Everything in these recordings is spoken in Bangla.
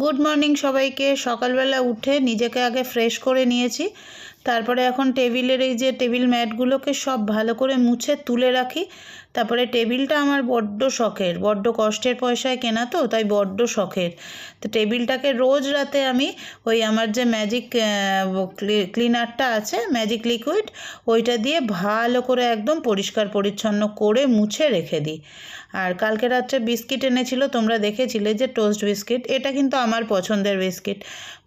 গুড মর্নিং সবাইকে। সকালবেলা উঠে নিজেকে আগে ফ্রেশ করে নিয়েছি। তারপরে এখন টেবিলের এই যে টেবিল ম্যাটগুলোকে সব ভালো করে মুছে তুলে রাখি। তারপরে টেবিলটা আমার বড্ড শখের, বড্ড কষ্টের পয়সায় কেনা তো, তাই বড্ড শখের। তো টেবিলটাকে রোজ রাতে আমি ওই আমার যে ম্যাজিক ক্লিনারটা আছে ম্যাজিক লিকুইড ওইটা দিয়ে ভালো করে একদম পরিষ্কার পরিচ্ছন্ন করে মুছে রেখে দিই। আর কালকে রাত্রে বিস্কিট এনেছিল, তোমরা দেখেছিলে যে টোস্ট বিস্কিট এটা কিন্তু আমার পছন্দের বিস্কিট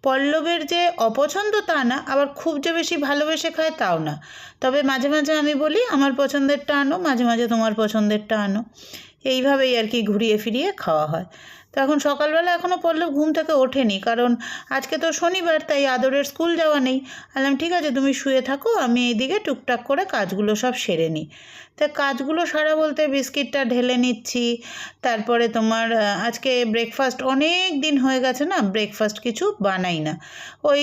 পল্লবের যে অপছন্দ তা না, আবার খুব যে বেশি ভালোবেসে খায় তাও না। তবে মাঝে মাঝে আমি বলি, আমার পছন্দেরটা আনো, মাঝে মাঝে তোমার পছন্দেরটা আনো। এইভাবেই আর কি ঘুরিয়ে ফিরিয়ে খাওয়া হয়। তো এখন সকালবেলা এখনও পল্লব ঘুম থেকে ওঠেনি, কারণ আজকে তো শনিবার, তাই আদরের স্কুল যাওয়া নেই। বললাম, ঠিক আছে, তুমি শুয়ে থাকো, আমি এইদিকে টুকটাক করে কাজগুলো সব সেরে নিই। তা কাজগুলো সারা বলতে বিস্কিটটা ঢেলে নিচ্ছি, তারপরে তোমার আজকে ব্রেকফাস্ট অনেক দিন হয়ে গেছে না ব্রেকফাস্ট কিছু বানাই না। ওই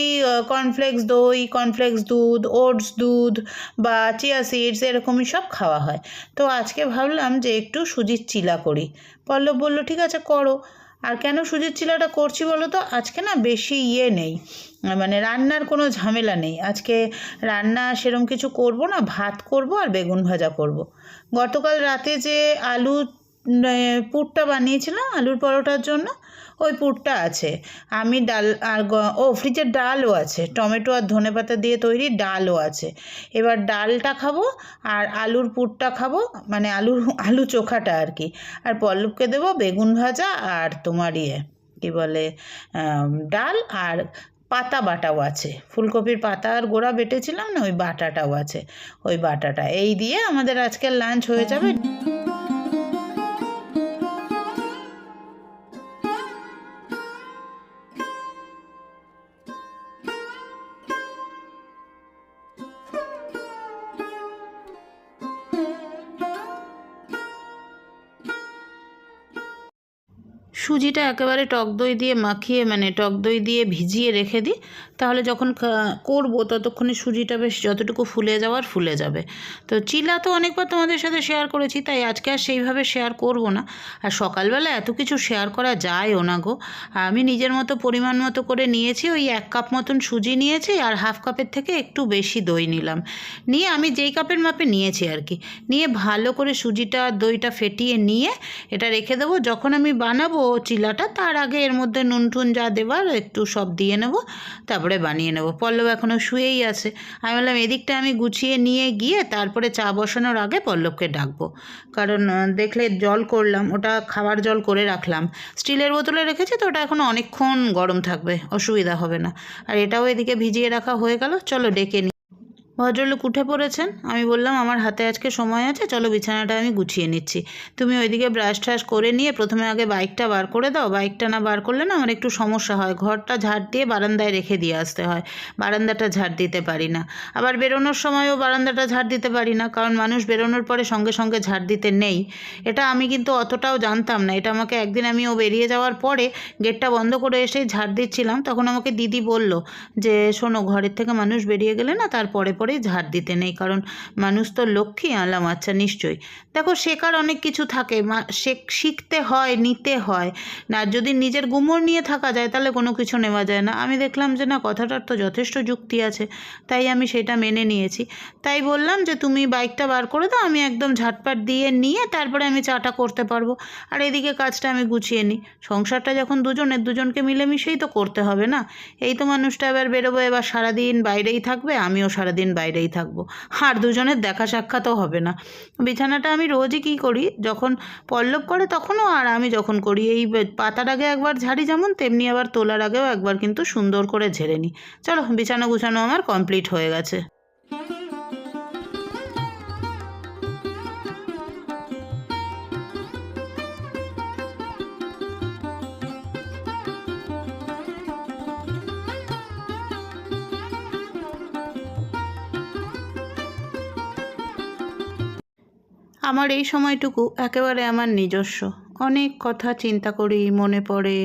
কর্নফ্লেক্স দই কর্নফ্লেক্স দুধ ওটস দুধ বা চিয়া সিডস এরকমই সব খাওয়া হয়। তো আজকে ভাবলাম যে একটু সুজির চিলা করি। পল্লব বলল, ঠিক আছে, করো। আর কেন সুজির চিলাটা করছি বলো তো? আজকে না বেশি ইয়ে নেই। মানে রান্নার কোনো ঝামেলা নেই। আজকে রান্না সেরম কিছু করব না। ভাত করব আর বেগুন ভাজা করব। গতকাল রাতে যে আলু পুরটা বানিয়েছিলাম আলুর পরোটার জন্য, ওই পুরটা আছে। আমি ডাল আর ও, ফ্রিজের ডালও আছে, টমেটো আর ধনেপাতা দিয়ে তৈরি ডালও আছে। এবার ডালটা খাব আর আলুর পুরটা খাব মানে আলুর, আলু চোখাটা আর কি। আর পল্লবকে দেবো বেগুন ভাজা আর তোমার ইয়ে কী বলে ডাল আর পাতা বাটাও আছে। ফুলকপির পাতা আর গোড়া বেটেছিলাম না, ওই বাটাটাও আছে, ওই বাটাটা। এই দিয়ে আমাদের আজকের লাঞ্চ হয়ে যাবে। সুজিটা একেবারে টক দই দিয়ে মাখিয়ে মানে টক দই দিয়ে ভিজিয়ে রেখে দিই। তাহলে যখন করব ততক্ষণে সুজিটা বেশ যতটুকু ফুলে যাওয়ার ফুলে যাবে। তো চিলা তো অনেকবার তোমাদের সাথে শেয়ার করেছি, তাই আজকে আর সেইভাবে শেয়ার করব না। আর সকালবেলা এত কিছু শেয়ার করা যায়ও না গো। আমি নিজের মতো পরিমাণ মতো করে নিয়েছি, ওই এক কাপ মতন সুজি নিয়েছি আর হাফ কাপের থেকে একটু বেশি দই নিলাম। নিয়ে আমি যেই কাপের মাপে নিয়েছি আর কি। নিয়ে ভালো করে সুজিটা দইটা ফেটিয়ে নিয়ে এটা রেখে দেবো। যখন আমি বানাবো চিলাটা, তার আগে এর মধ্যে নুন টুন যা দেবার, একটু সব দিয়ে নেব, তারপরে বানিয়ে নেব। পল্লব এখনও শুয়েই আছে। আমি বললাম, এদিকটা আমি গুছিয়ে নিয়ে গিয়ে তারপরে চা বসানোর আগে পল্লবকে ডাকবো। কারণ দেখলে জল করলাম, ওটা খাবার জল করে রাখলাম। স্টিলের বোতলে রেখেছি তো, ওটা এখন অনেকক্ষণ গরম থাকবে, অসুবিধা হবে না। আর এটাও এদিকে ভিজিয়ে রাখা হয়ে গেল, চলো ডেকে ভদ্রলোক উঠে পড়েছেন। আমি বললাম, আমার হাতে আজকে সময় আছে, চলো বিছানাটা আমি গুছিয়ে নিচ্ছি। তুমি ওইদিকে ব্রাশ ট্রাশ করে নিয়ে প্রথমে আগে বাইকটা বার করে দাও। বাইকটা না বার করলে না আমার একটু সমস্যা হয়। ঘরটা ঝাড় দিয়ে বারান্দায় রেখে দিয়ে আসতে হয়। বারান্দাটা ঝাড় দিতে পারি না। আবার বেরোনোর সময়ও বারান্দাটা ঝাড় দিতে পারি না, কারণ মানুষ বেরোনোর পরে সঙ্গে সঙ্গে ঝাড় দিতে নেই। এটা আমি কিন্তু অতটাও জানতাম না। এটা আমাকে একদিন আমি ও বেরিয়ে যাওয়ার পরে গেটটা বন্ধ করে এসেই ঝাড় দিচ্ছিলাম। তখন আমাকে দিদি বলল যে, শোনো, ঘরের থেকে মানুষ বেরিয়ে গেলে না তারপরে পরেই ঝাড় দিতে নেই, কারণ মানুষ তো লক্ষ্মী আলাম আচ্ছা নিশ্চয়ই। দেখো, শেখার অনেক কিছু থাকে শিখতে হয়, নিতে হয়। না, যদি নিজের গুমর নিয়ে থাকা যায়, তাহলে কোনো কিছু নেওয়া যায় না। আমি দেখলাম যে, না, কথাটার তো যথেষ্ট যুক্তি আছে, তাই আমি সেটা মেনে নিয়েছি। তাই বললাম যে, তুমি বাইকটা বার করে দাও, আমি একদম ঝাটপাট দিয়ে নিয়ে তারপরে আমি চাটা করতে পারব। আর এদিকে কাজটা আমি গুছিয়ে নিই। সংসারটা যখন দুজনের, দুজনকে মিলেমিশেই তো করতে হবে না? এই তো মানুষটা এবার বেরোবো, এবার সারাদিন বাইরেই থাকবে, আমিও সারাদিন বাইরেই থাকব। আর দুজনের দেখা সাক্ষাৎও হবে না। বিছানাটা আমি রোজই কী করি? যখন পল্লব করে তখনও আর আমি যখন করি। এই পাতার আগে একবার ঝাড়ি যেমন, তেমনি আবার তোলার আগেও একবার কিন্তু সুন্দর করে ঝেড়ে নিই। চলো, বিছানা গুছানো আমার কমপ্লিট হয়ে গেছে। আমার এই সময়টুকু একেবারে আমার নিজস্ব। অনেক কথা চিন্তা করি, মনে পড়ে,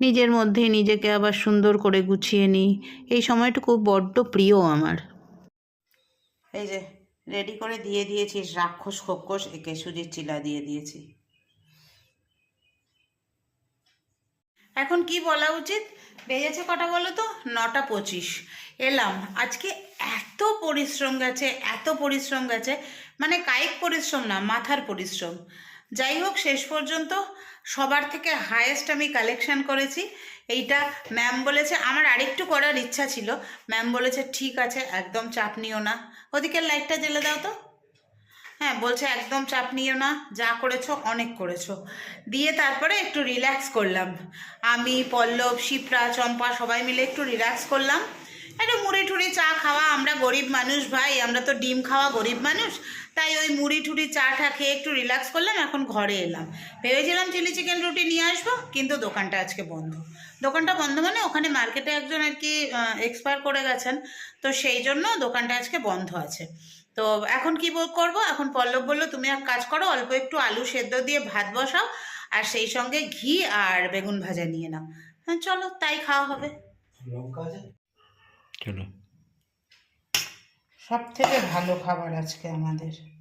নিজের মধ্যেই নিজেকে আবার সুন্দর করে গুছিয়ে নিই। এই সময়টুকু বড্ড প্রিয় আমার। এই যে রেডি করে দিয়ে দিয়েছিস রাক্ষস খোক্ষস একে সুজির চিলা দিয়ে দিয়েছি। এখন কি বলা উচিত? বেজেছে কটা বলো তো? নটা পঁচিশ। এলাম। আজকে এত পরিশ্রম গেছে, এত পরিশ্রম গেছে। মানে কায়িক পরিশ্রম না, মাথার পরিশ্রম। যাই হোক, শেষ পর্যন্ত সবার থেকে হায়েস্ট আমি কালেকশন করেছি। এইটা ম্যাম বলেছে, আমার আরেকটু করার ইচ্ছা ছিল। ম্যাম বলেছে, ঠিক আছে, একদম চাপ নিও না। ওদিকের লাইটটা জ্বেলে দাও তো। হ্যাঁ বলছে একদম চাপ নিও না, যা করেছ অনেক করেছ। দিয়ে তারপরে একটু রিল্যাক্স করলাম। আমি, পল্লব, শিপ্রা, চম্পা সবাই মিলে একটু রিল্যাক্স করলাম। একটু মুড়ি ঠুড়ি চা খাওয়া, আমরা গরিব মানুষ ভাই, আমরা তো ডিম খাওয়া গরিব মানুষ। তাই ওই মুড়ি ঠুড়ি চা টা খেয়ে একটু রিল্যাক্স করলাম, এখন ঘরে এলাম। ভেবেছিলাম চিলি চিকেন রুটি নিয়ে আসব, কিন্তু দোকানটা আজকে বন্ধ। দোকানটা বন্ধ মানে ওখানে মার্কেটে একজন আর কি এক্সপায়ার করে গেছেন। তো সেই জন্য দোকানটা আজকে বন্ধ আছে। তো এখন কি বল- করব? এখন পল্লব বলল তুমি এক কাজ করো অল্প একটু আলু সেদ্ধ দিয়ে ভাত বসাও আর সেই সঙ্গে ঘি আর বেগুন ভাজা নিয়ে নাও। হ্যাঁ চলো তাই খাওয়া হবে। চলো সব থেকে ভালো খাবার আজকে আমাদের।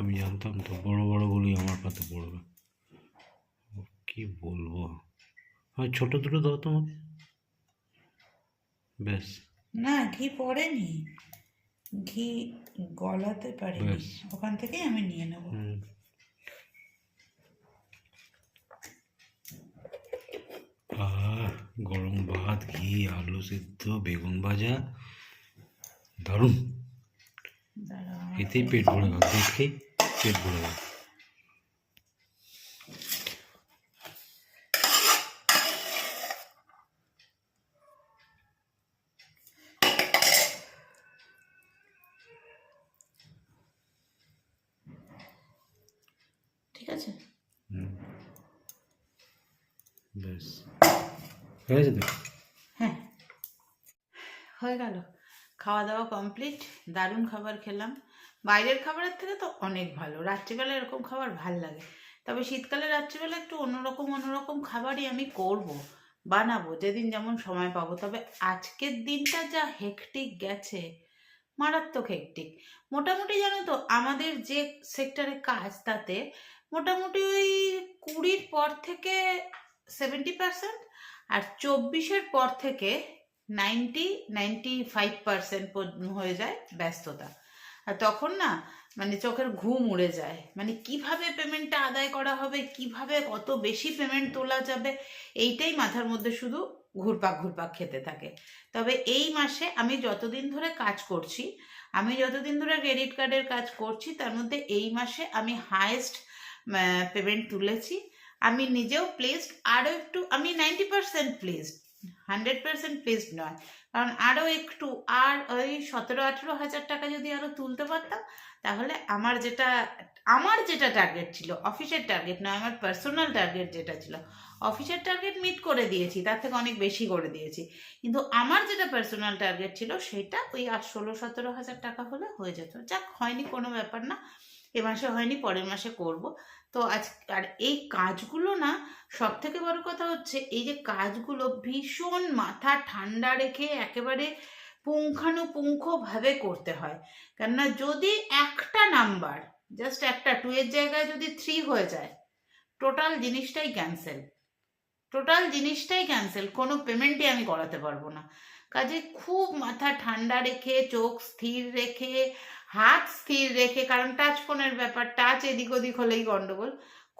আমি জানতাম তো বড় বড়গুলোই আমার পাতে পড়বে। কি বলব? আমি ছোট দুটো দাও তোমাকে। বেশ না ঘি পড়েনি। ঘি গলাতে ব্যাস। ওখান থেকেই আমি নিয়ে নেব। গরম ভাত ঘি আলু সিদ্ধ বেগুন ভাজা। দারুণ। এতেই পেট ভরে গেল। দেখেই পেট ভরে গেল ঠিক আছে? বেশ। হয়ে তো? হ্যাঁ। হয়ে গেল। খাওয়া দাওয়া কমপ্লিট। দারুণ খাবার খেলাম। বাইরের খাবারের থেকে তো অনেক ভালো। রাত্রিবেলা এরকম খাবার ভালো লাগে। তবে শীতকালে রাত্রিবেলা একটু অন্যরকম অন্যরকম খাবারই আমি করব, বানাবো, যেদিন যেমন সময় পাবো। তবে আজকের দিনটা যা হেকটিক গেছে, মারাত্মক হেকটিক মোটামুটি জানো তো, আমাদের যে সেক্টরে কাজ তাতে মোটামুটি ওই কুড়ির পর থেকে সেভেন্টি পার্সেন্ট আর চব্বিশের পর থেকে নাইনটি নাইনটি ফাইভ পার্সেন্ট হয়ে যায় ব্যস্ততা। আর তখন না মানে চোখের ঘুম উড়ে যায়। মানে কীভাবে পেমেন্টটা আদায় করা হবে, কীভাবে কত বেশি পেমেন্ট তোলা যাবে, এইটাই মাথার মধ্যে শুধু ঘুরপাক ঘুরপাক খেতে থাকে। তবে এই মাসে আমি যতদিন ধরে কাজ করছি, আমি যতদিন ধরে ক্রেডিট কার্ডের কাজ করছি, তার মধ্যে এই মাসে আমি হায়েস্ট পেমেন্ট তুলেছি। আমি নিজেও প্লেসড আরও একটু, আমি ninety percent placed hundred percent placed নয়। কারণ আরও একটু, আর ওই সতেরো আঠেরো হাজার টাকা যদি আরও তুলতে পারতাম, তাহলে আমার যেটা আমার যেটা টার্গেট ছিল অফিসের টার্গেট নয় আমার পার্সোনাল টার্গেট যেটা ছিল অফিসের টার্গেট মিট করে দিয়েছি, তার থেকে অনেক বেশি করে দিয়েছি। কিন্তু আমার যেটা পার্সোনাল টার্গেট ছিল, সেটা ওই আর ষোলো সতেরো হাজার টাকা হলে হয়ে যেত। যাক, হয়নি কোনো ব্যাপার না। এ মাসে হয়নি, পরের মাসে করব। তো আজ, আর এই কাজগুলো না সব থেকে বড় কথা হচ্ছে, এই যে কাজগুলো ভীষণ মাথা ঠান্ডা রেখে একেবারে পুঙ্খানুপুঙ্খভাবে করতে হয়। কেননা যদি একটা নাম্বার জাস্ট একটা টু এর জায়গায় যদি থ্রি হয়ে যায় টোটাল জিনিসটাই ক্যান্সেল টোটাল জিনিসটাই ক্যান্সেল কোনো পেমেন্টই আমি করাতে পারব না। কাজে খুব মাথা ঠান্ডা রেখে, চোখ স্থির রেখে হাত স্থির রেখে, কারণ টাচ ফোনের ব্যাপার টাচ এদিক ওদিক হলেই গন্ডগোল।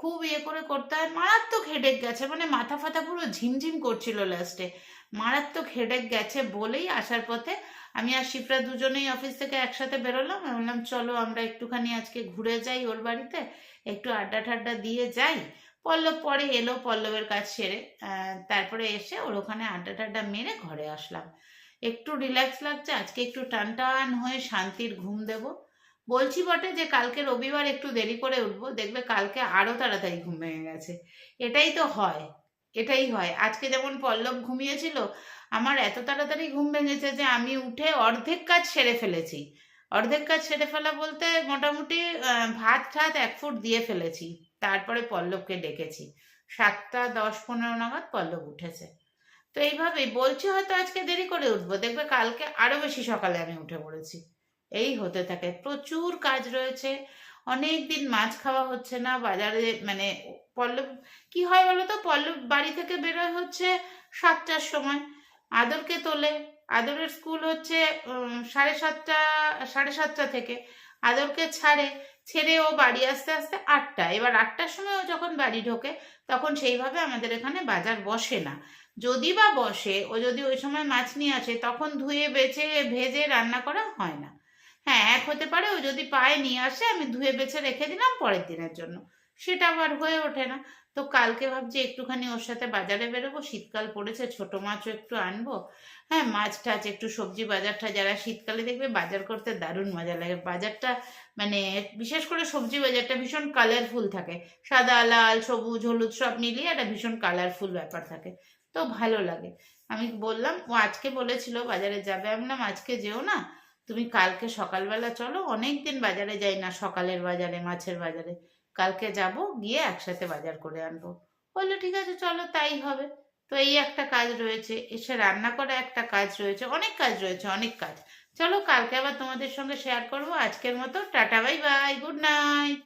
খুব ইয়ে করে করতে হয়, মারাত্মক হেডেক গেছে মানে মাথা ফাথা পুরো ঝিমঝিম করছিল লাস্টে মারাত্মক হেডেক গেছে বলেই আসার পথে আমি আর শিপ্রা দুজনেই অফিস থেকে একসাথে বেরোলাম বললাম, চলো আমরা একটুখানি আজকে ঘুরে যাই ওর বাড়িতে, একটু আড্ডা ঠাড্ডা দিয়ে যাই। পল্লব পরে এলো, পল্লবের কাজ সেরে তারপরে এসে ওর ওখানে আড্ডা টাড্ডা মেরে ঘরে আসলাম। একটু রিল্যাক্স লাগছে, আজকে একটু টান টান হয়ে শান্তির ঘুম দেব। বলছি বটে যে কালকে রবিবার একটু দেরি করে উঠবো, দেখবে কালকে আরও তাড়াতাড়ি ঘুম ভেঙে গেছে। এটাই তো হয়, এটাই হয়। আজকে যেমন পল্লব ঘুমিয়েছিল, আমার এত তাড়াতাড়ি ঘুম ভেঙেছে যে আমি উঠে অর্ধেক কাজ সেরে ফেলেছি। অর্ধেক কাজ সেরে ফেলা বলতে মোটামুটি ভাত ঠাত এক ফুট দিয়ে ফেলেছি। তারপরে পল্লবকে ডেকেছি। সাতটা দশ পনেরো নাগাদ পল্লব উঠেছে। তো এইভাবেই বলছি, হয়তো আজকে দেরি করে উঠবো। দেখবে কালকে আরও বেশি সকালে আমি উঠে পড়েছি। এই হতে থাকে। প্রচুর কাজ রয়েছে। অনেক দিন মাছ খাওয়া হচ্ছে না। বাজারে মানে পল্লব, কি হয় বলো তো? পল্লব বাড়ি থেকে বেরোয় হচ্ছে সাতটার সময়। আদরকে তোলে। আদরের স্কুল হচ্ছে সাড়ে সাতটা সাড়ে সাতটা থেকে। আদরকে ছাড়ে। ছেড়ে ও বাড়ি আসতে আসতে আটটা। এবার আটটার সময় ও যখন বাড়ি ঢোকে, তখন সেইভাবে আমাদের এখানে বাজার বসে না। যদি বা বসে, ও যদি ওই সময় মাছ নিয়ে আসে, তখন ধুয়ে, বেছে, ভেজে রান্না করা হয় না। হ্যাঁ এক হতে পারে ও যদি পায়ে নিয়ে আসে, আমি ধুয়ে, বেছে রেখে দিলাম পরের দিনের জন্য। সেটা আবার হয়ে ওঠে না। তো কালকে ভাবছি একটুখানি ওর সাথে বাজারে বেরোবো, শীতকাল পড়েছে, ছোট মাছও একটু আনব। হ্যাঁ মাছ টাছ, একটু সবজি বাজারটা যারা শীতকালে দেখবে বাজার করতে দারুণ মজা লাগে। বাজারটা মানে বিশেষ করে সবজি বাজারটা ভীষণ কালারফুল থাকে। সাদা, লাল, সবুজ, হলুদ সব মিলিয়ে একটা ভীষণ কালারফুল ব্যাপার থাকে। তো ভালো লাগে। আমি বললাম, ও আজকে বলেছিল বাজারে যাবে। আমি বললাম, আজকে যেও না। তুমি কালকে সকালবেলা চলো। অনেক দিন বাজারে যাই না, সকালের বাজারে, মাছের বাজারে। কালকে যাব, গিয়ে একসাথে বাজার করে আনব। বলল, ঠিক আছে, চলো, তাই হবে। তো এই একটা কাজ রয়েছে, এসে রান্না করা একটা কাজ রয়েছে, অনেক কাজ রয়েছে, অনেক কাজ। চলো, কালকে আবার তোমাদের সঙ্গে শেয়ার করব। আজকের মতো, tata, bye bye good night